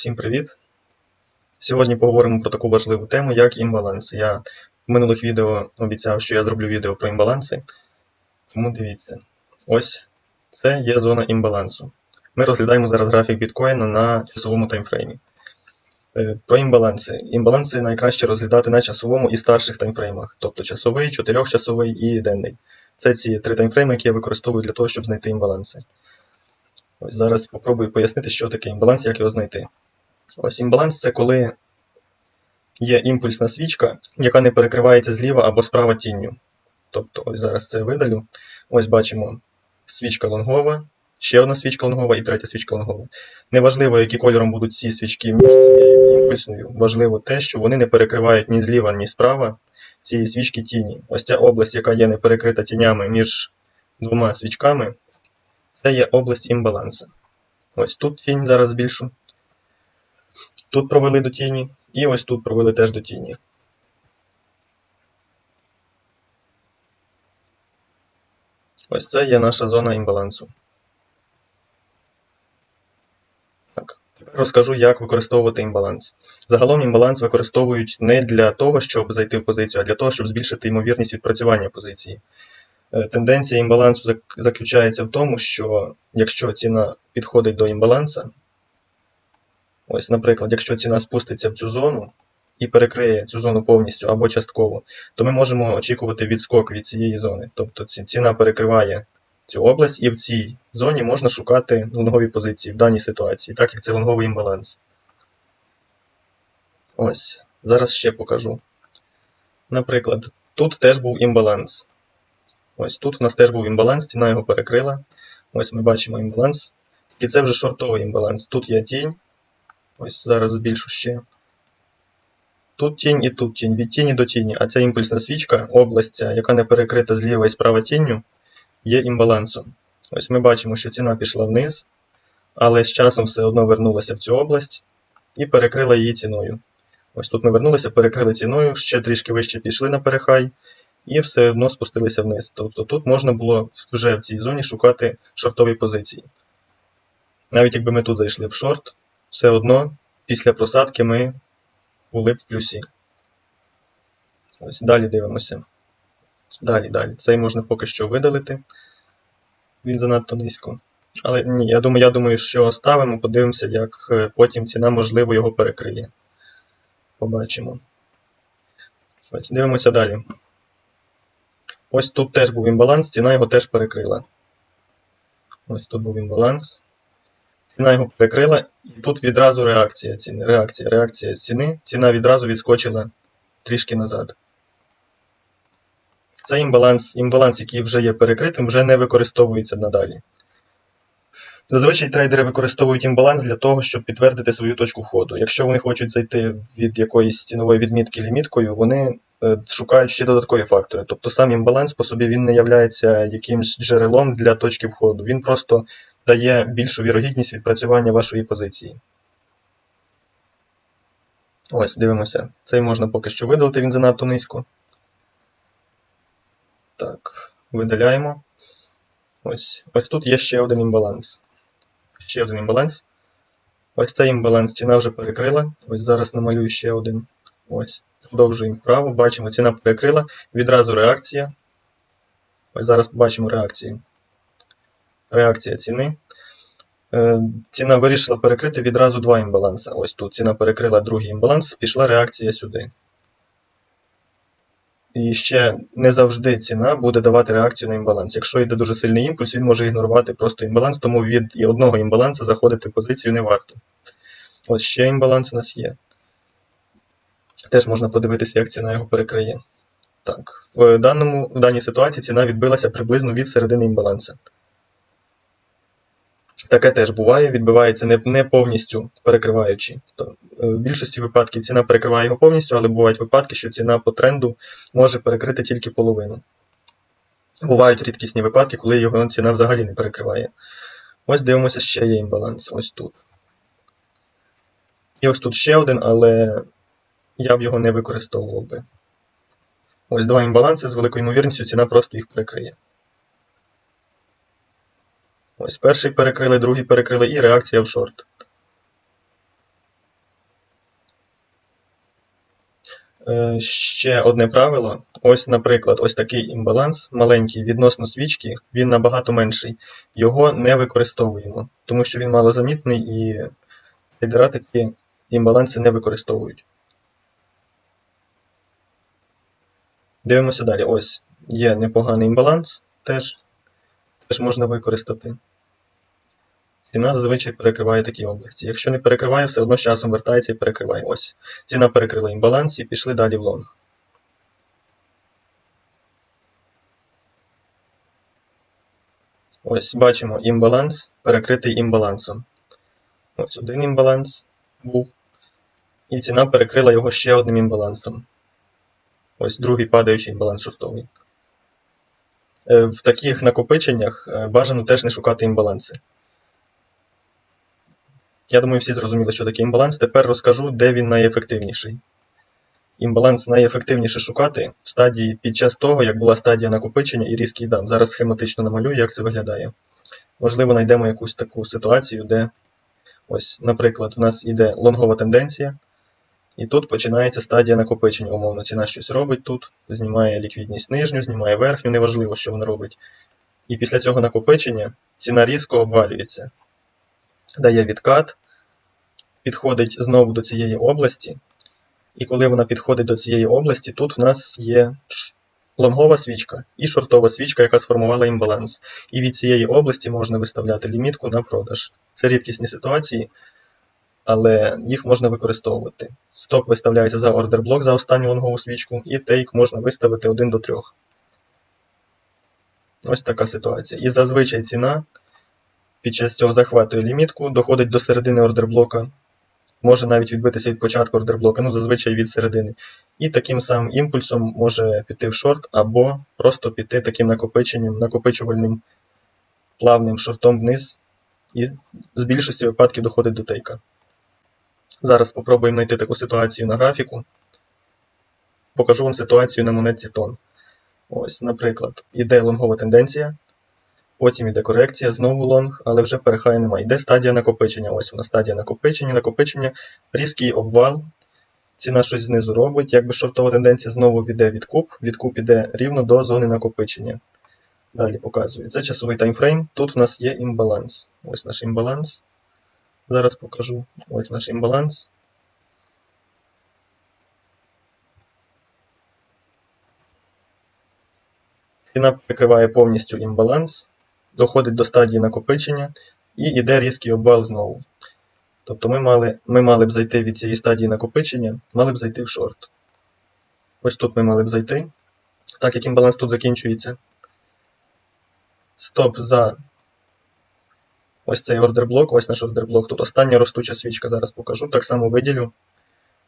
Всім привіт! Сьогодні поговоримо про таку важливу тему, як імбаланс. Я в минулих відео обіцяв, що я зроблю відео про імбаланси. Тому дивіться, ось це є зона імбалансу. Ми розглядаємо зараз графік біткоїна на часовому таймфреймі. Е, Про імбаланси. Імбаланси найкраще розглядати на часовому і старших таймфреймах, тобто часовий, чотирьохчасовий і денний. Це ці три таймфрейми, які я використовую для того, щоб знайти імбаланси. Ось зараз спробую пояснити, що таке імбаланс, як його знайти. Ось імбаланс це коли є імпульсна свічка, яка не перекривається зліва або справа тінню. Тобто, ось зараз це видалю. Ось бачимо свічка лонгова, ще одна свічка лонгова і третя свічка лонгова. Неважливо, які кольором будуть ці свічки між цією імпульсною, важливо те, що вони не перекривають ні зліва, ні справа цієї свічки тіні. Ось ця область, яка є не перекрита тінями між двома свічками, це є область імбалансу. Ось тут тінь зараз збільшу. Тут провели до тіні, і ось тут провели теж до тіні. Ось це є наша зона імбалансу. Так, тепер розкажу, як використовувати імбаланс. Загалом імбаланс використовують не для того, щоб зайти в позицію, а для того, щоб збільшити ймовірність відпрацювання позиції. Е, Тенденція імбалансу заключається в тому, що якщо ціна підходить до імбаланса, ось, наприклад, якщо ціна спуститься в цю зону і перекриє цю зону повністю або частково, то ми можемо очікувати відскок від цієї зони. Тобто ціна перекриває цю область, і в цій зоні можна шукати лонгові позиції в даній ситуації, так як це лонговий імбаланс. Ось, зараз ще покажу. Наприклад, тут теж був імбаланс. Ось тут у нас теж був імбаланс, ціна його перекрила. Ось ми бачимо імбаланс. І це вже шортовий імбаланс. Тут є тінь. Ось зараз збільшу ще. Тут тінь і тут тінь, від тіні до тіні. А ця імпульсна свічка, область, яка не перекрита зліва і справа тінню, є імбалансом. Ось ми бачимо, що ціна пішла вниз, але з часом все одно вернулася в цю область і перекрила її ціною. Ось тут ми вернулися, перекрили ціною, ще трішки вище пішли на перехай, і все одно спустилися вниз. Тобто тут можна було вже в цій зоні шукати шортові позиції. Навіть якби ми тут зайшли в шорт, все одно після просадки ми були в плюсі. Ось далі дивимося. Далі, далі. Цей можна поки що видалити. Він занадто низько. Але ні, я думаю, я думаю, що оставимо, подивимося, як е, потім ціна, можливо, його перекриє. Побачимо. Ось, дивимося далі. Ось тут теж був імбаланс, ціна його теж перекрила. Ось тут був імбаланс. Ціна його перекрила, і тут відразу реакція ціни. Реакція, реакція ціни. Ціна відразу відскочила трішки назад. Цей імбаланс, імбаланс, який вже є перекритим, вже не використовується надалі. Зазвичай трейдери використовують імбаланс для того, щоб підтвердити свою точку входу. Якщо вони хочуть зайти від якоїсь цінової відмітки ліміткою, вони е, шукають ще додаткові фактори. Тобто сам імбаланс по собі він не є якимось джерелом для точки входу. Він просто дає більшу вірогідність відпрацювання вашої позиції. Ось, дивимося. Цей можна поки що видалити, він занадто низько. Так, видаляємо. Ось, ось тут є ще один імбаланс. Ще один імбаланс. Ось цей імбаланс ціна вже перекрила. Ось зараз намалюю ще один. Ось. Продовжуємо вправо. Бачимо, ціна перекрила. Відразу реакція. Ось зараз побачимо реакцію. Реакція ціни. Е, Ціна вирішила перекрити відразу два імбаланси. Ось тут ціна перекрила другий імбаланс, пішла реакція сюди. І ще не завжди ціна буде давати реакцію на імбаланс. Якщо йде дуже сильний імпульс, він може ігнорувати просто імбаланс, тому від одного імбалансу заходити в позицію не варто. Ось ще імбаланс у нас є. Теж можна подивитися, як ціна його перекриє. Так, в, даному, в даній ситуації ціна відбилася приблизно від середини імбаланса. Таке теж буває, відбивається не, не повністю перекриваючи. То, е, в більшості випадків ціна перекриває його повністю, але бувають випадки, що ціна по тренду може перекрити тільки половину. Бувають рідкісні випадки, коли його ціна взагалі не перекриває. Ось дивимося, ще є імбаланс. Ось тут. І ось тут ще один, але я б його не використовував би. Ось два імбаланси з великою ймовірністю ціна просто їх перекриє. Ось перший перекрили, другий перекрили і реакція в шорт. Е, ще одне правило. Ось, наприклад, ось такий імбаланс маленький відносно свічки, він набагато менший. Його не використовуємо, тому що він малозамітний і федератики імбаланси не використовують. Дивимося далі. Ось є непоганий імбаланс, теж, теж можна використати. Ціна зазвичай перекриває такі області. Якщо не перекриває, все одно з часом вертається і перекриває. Ось. Ціна перекрила імбаланс і пішли далі в лонг. Ось бачимо імбаланс, перекритий імбалансом. Ось один імбаланс був. І ціна перекрила його ще одним імбалансом. Ось другий падаючий імбаланс шортовий. Е, В таких накопиченнях е, бажано теж не шукати імбаланси. Я думаю, всі зрозуміли, що таке імбаланс. Тепер розкажу, де він найефективніший. Імбаланс найефективніше шукати в стадії під час того, як була стадія накопичення і різкий дам. Зараз схематично намалюю, як це виглядає. Можливо, знайдемо якусь таку ситуацію, де, ось, наприклад, в нас йде лонгова тенденція, і тут починається стадія накопичення. Умовно, ціна щось робить тут, знімає ліквідність нижню, знімає верхню, неважливо, що вона робить. І після цього накопичення ціна різко обвалюється дає відкат, підходить знову до цієї області. І коли вона підходить до цієї області, тут в нас є лонгова свічка і шортова свічка, яка сформувала імбаланс. І від цієї області можна виставляти лімітку на продаж. Це рідкісні ситуації, але їх можна використовувати. Стоп виставляється за ордерблок за останню лонгову свічку, і тейк можна виставити 1 до 3. Ось така ситуація. І зазвичай ціна під час цього захватує лімітку, доходить до середини ордерблока, може навіть відбитися від початку ордерблока, ну зазвичай від середини. І таким самим імпульсом може піти в шорт, або просто піти таким накопиченням, накопичувальним плавним шортом вниз, і з більшості випадків доходить до тейка. Зараз спробуємо знайти таку ситуацію на графіку. Покажу вам ситуацію на монетці тон. Ось, наприклад, іде лонгова тенденція. Потім йде корекція, знову лонг, але вже перехаю немає. Йде стадія накопичення. Ось вона стадія накопичення, накопичення, різкий обвал. Ціна щось знизу робить. Якби шортова тенденція знову віде відкуп, відкуп іде рівно до зони накопичення. Далі показую. Це часовий таймфрейм. Тут в нас є імбаланс. Ось наш імбаланс. Зараз покажу. Ось наш імбаланс. Ціна перекриває повністю імбаланс доходить до стадії накопичення і йде різкий обвал знову. Тобто ми мали ми мали б зайти від цієї стадії накопичення, мали б зайти в шорт. Ось тут ми мали б зайти. Так як імбаланс тут закінчується. Стоп за ось цей ордерблок, ось наш ордерблок. Тут остання ростуча свічка, зараз покажу. Так само виділю.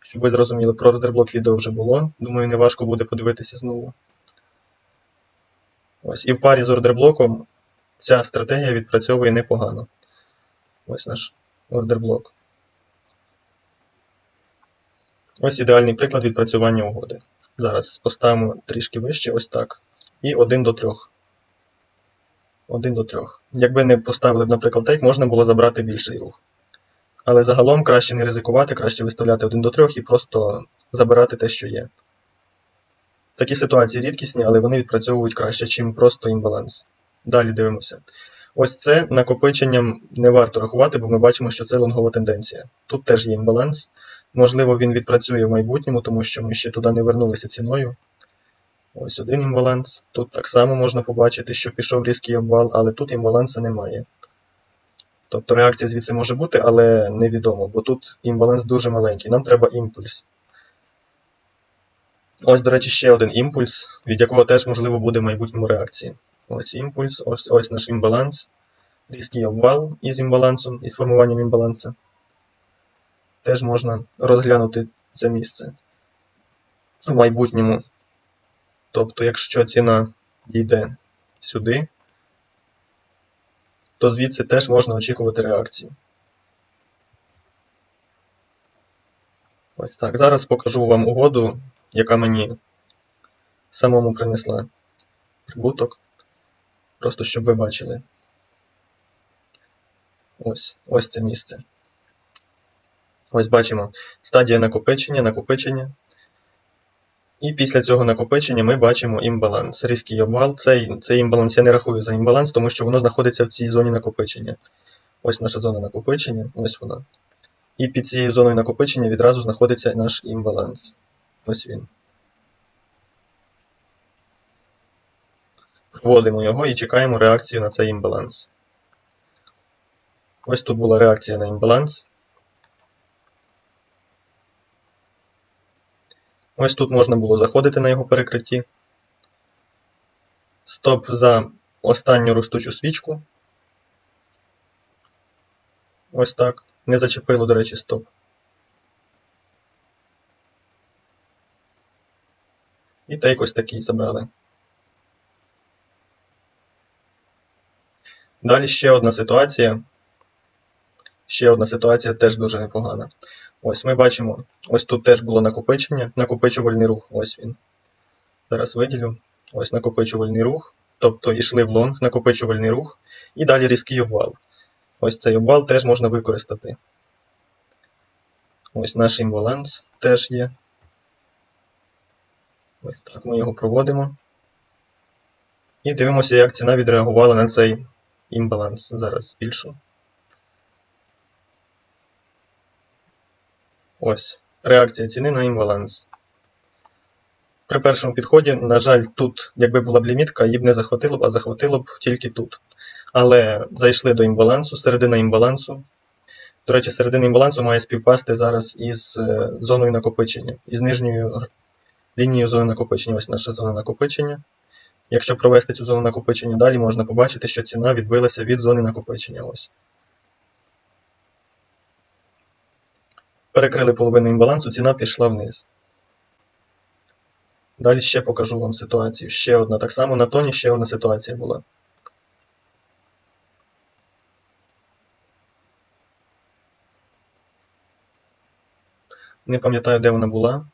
Щоб ви зрозуміли, про ордерблок відео вже було. Думаю, не важко буде подивитися знову. Ось, І в парі з ордерблоком Ця стратегія відпрацьовує непогано. Ось наш ордерблок. Ось ідеальний приклад відпрацювання угоди. Зараз поставимо трішки вище, ось так. І 1 до 3. 1 до 3. Якби не поставили, наприклад, тейк, можна було забрати більший рух. Але загалом краще не ризикувати, краще виставляти 1 до 3 і просто забирати те, що є. Такі ситуації рідкісні, але вони відпрацьовують краще, ніж просто імбаланс. Далі дивимося. Ось це накопиченням не варто рахувати, бо ми бачимо, що це лонгова тенденція. Тут теж є імбаланс. Можливо, він відпрацює в майбутньому, тому що ми ще туди не вернулися ціною. Ось один імбаланс. Тут так само можна побачити, що пішов різкий обвал, але тут імбаланса немає. Тобто реакція звідси може бути, але невідомо, бо тут імбаланс дуже маленький. Нам треба імпульс. Ось, до речі, ще один імпульс, від якого теж можливо буде в майбутньому реакція. Ось імпульс, ось ось наш імбаланс, різкий обвал із імбалансом і формуванням імбаланса. Теж можна розглянути це місце в майбутньому. Тобто, якщо ціна йде сюди, то звідси теж можна очікувати реакцію. Ось так. Зараз покажу вам угоду, яка мені самому принесла прибуток. Просто щоб ви бачили. Ось ось це місце. Ось бачимо стадія накопичення, накопичення. І після цього накопичення ми бачимо імбаланс. Різкий обвал. Цей, цей імбаланс я не рахую за імбаланс, тому що воно знаходиться в цій зоні накопичення. Ось наша зона накопичення, ось вона. І під цією зоною накопичення відразу знаходиться наш імбаланс. Ось він. Вводимо його і чекаємо реакцію на цей імбаланс. Ось тут була реакція на імбаланс. Ось тут можна було заходити на його перекритті. Стоп за останню ростучу свічку. Ось так. Не зачепило, до речі, стоп. І тейк ось такий забрали. Далі ще одна ситуація. Ще одна ситуація теж дуже непогана. Ось ми бачимо, ось тут теж було накопичення, накопичувальний рух. Ось він. Зараз виділю. Ось накопичувальний рух. Тобто йшли в лонг, накопичувальний рух, і далі різкий обвал. Ось цей обвал теж можна використати. Ось наш імбаланс теж є. Ось так ми його проводимо. І дивимося, як ціна відреагувала на цей імбаланс. Зараз збільшу. Ось. Реакція ціни на імбаланс. При першому підході, на жаль, тут, якби була б лімітка, її б не захватило б, а захватило б тільки тут. Але зайшли до імбалансу, середина імбалансу. До речі, середина імбалансу має співпасти зараз із е, зоною накопичення, із нижньою лінією зони накопичення. Ось наша зона накопичення. Якщо провести цю зону накопичення далі, можна побачити, що ціна відбилася від зони накопичення. Ось. Перекрили половину імбалансу, ціна пішла вниз. Далі ще покажу вам ситуацію. Ще одна. Так само на тоні ще одна ситуація була. Не пам'ятаю, де вона була.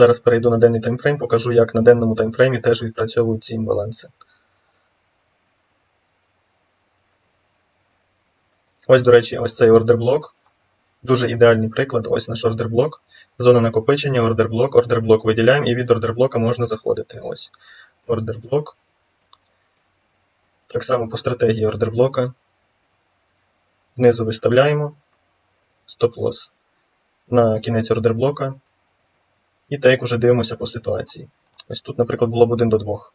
Зараз перейду на денний таймфрейм, покажу, як на денному таймфреймі теж відпрацьовують ці імбаланси. Ось, до речі, ось цей ордерблок. Дуже ідеальний приклад. Ось наш ордерблок. Зона накопичення, ордерблок, ордерблок виділяємо, і від ордерблока можна заходити. Ось ордерблок. Так само по стратегії ордерблока. Знизу виставляємо стоп-лосс на кінець ордерблока. І так уже дивимося по ситуації. Ось тут, наприклад, було б 1 до 2.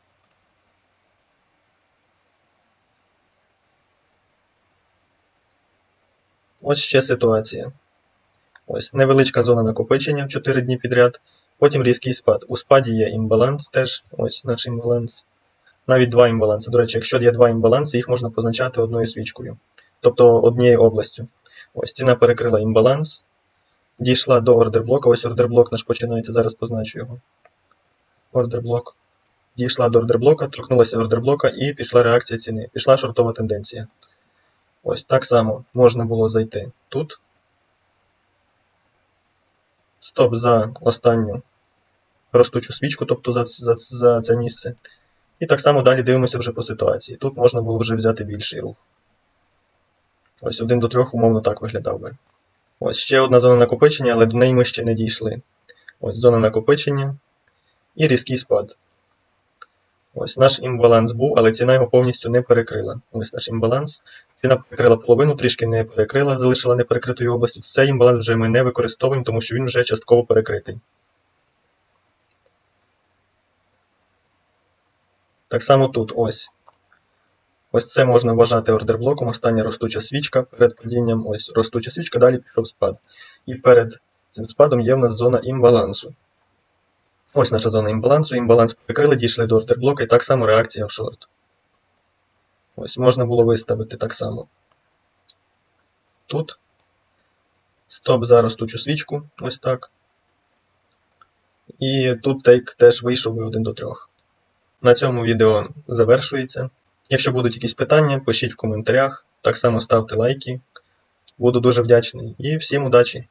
Ось ще ситуація. Ось невеличка зона накопичення 4 дні підряд. Потім різкий спад. У спаді є імбаланс теж. Ось наш імбаланс. Навіть два імбаланси. До речі, якщо є два імбаланси, їх можна позначати одною свічкою. Тобто однією областю. Ось ціна перекрила імбаланс. Дійшла до ордерблока. Ось ордерблок наш починається, зараз позначу його. Ордерблок. Дійшла до ордерблока, торкнулася ордерблока і пішла реакція ціни. Пішла шортова тенденція. Ось так само можна було зайти тут. Стоп за останню ростучу свічку, тобто за, за, за це місце. І так само далі дивимося вже по ситуації. Тут можна було вже взяти більший рух. Ось один до трьох умовно так виглядав би. Ось ще одна зона накопичення, але до неї ми ще не дійшли. Ось зона накопичення і різкий спад. Ось наш імбаланс був, але ціна його повністю не перекрила. Ось наш імбаланс. Ціна перекрила половину, трішки не перекрила, залишила неперекритою областю. Цей імбаланс вже ми не використовуємо, тому що він вже частково перекритий. Так само тут ось. Ось це можна вважати ордерблоком. Остання ростуча свічка. Перед падінням ось ростуча свічка, далі пішов спад. І перед цим спадом є в нас зона імбалансу. Ось наша зона імбалансу. Імбаланс перекрили, дійшли до ордерблока, і так само реакція в шорт. Ось можна було виставити так само. Тут. Стоп за ростучу свічку. Ось так. І тут тейк теж вийшов би 1 до 3. На цьому відео завершується. Якщо будуть якісь питання, пишіть в коментарях. Так само ставте лайки. Буду дуже вдячний. І всім удачі!